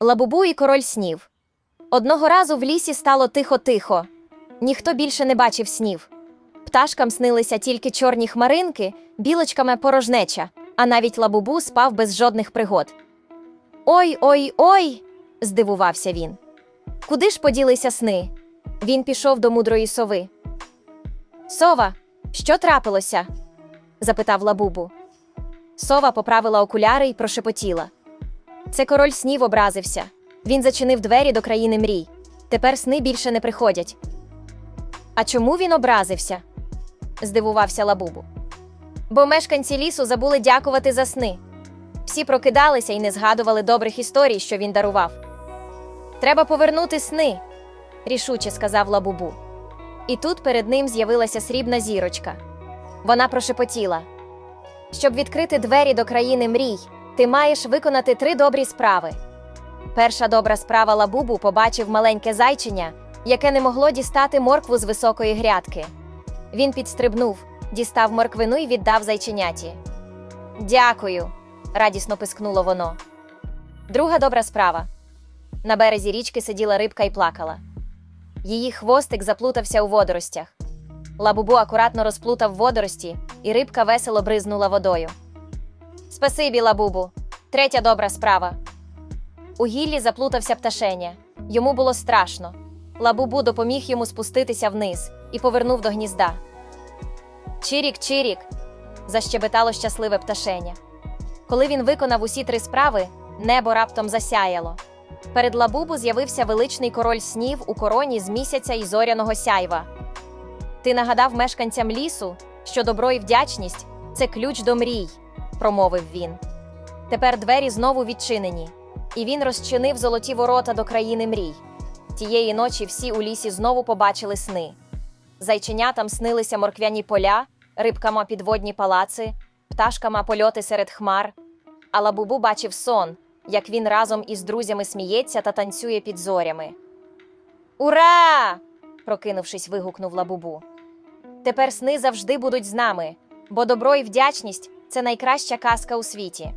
Лабубу і король снів. Одного разу в лісі стало тихо-тихо. Ніхто більше не бачив снів. Пташкам снилися тільки чорні хмаринки, білочками порожнеча, а навіть лабубу спав без жодних пригод. Ой ой ой. здивувався він. Куди ж поділися сни? Він пішов до мудрої сови. Сова, що трапилося? запитав лабубу. Сова поправила окуляри і прошепотіла. Це король снів образився. Він зачинив двері до країни мрій. Тепер сни більше не приходять. А чому він образився? здивувався Лабубу. Бо мешканці лісу забули дякувати за сни. Всі прокидалися і не згадували добрих історій, що він дарував. Треба повернути сни, рішуче сказав Лабубу. І тут перед ним з'явилася срібна зірочка. Вона прошепотіла: Щоб відкрити двері до країни мрій, ти маєш виконати три добрі справи. Перша добра справа Лабубу побачив маленьке зайчиня, яке не могло дістати моркву з високої грядки. Він підстрибнув, дістав морквину і віддав зайченяті. Дякую, радісно пискнуло воно. Друга добра справа. На березі річки сиділа рибка і плакала. Її хвостик заплутався у водоростях. Лабубу акуратно розплутав водорості, і рибка весело бризнула водою. Спасибі, лабубу. Третя добра справа. У гіллі заплутався пташеня. Йому було страшно. Лабубу допоміг йому спуститися вниз і повернув до гнізда. Чирік, чирік. защебетало щасливе пташеня. Коли він виконав усі три справи, небо раптом засяяло. Перед лабубу з'явився величний король снів у короні з місяця і зоряного сяйва. Ти нагадав мешканцям лісу, що добро і вдячність це ключ до мрій, промовив він. Тепер двері знову відчинені, і він розчинив золоті ворота до країни мрій. Тієї ночі всі у лісі знову побачили сни. Зайченятам снилися морквяні поля, рибкама підводні палаци, пташкама польоти серед хмар. А лабубу бачив сон, як він разом із друзями сміється та танцює під зорями. Ура! прокинувшись, вигукнув лабубу. Тепер сни завжди будуть з нами, бо добро і вдячність це найкраща казка у світі.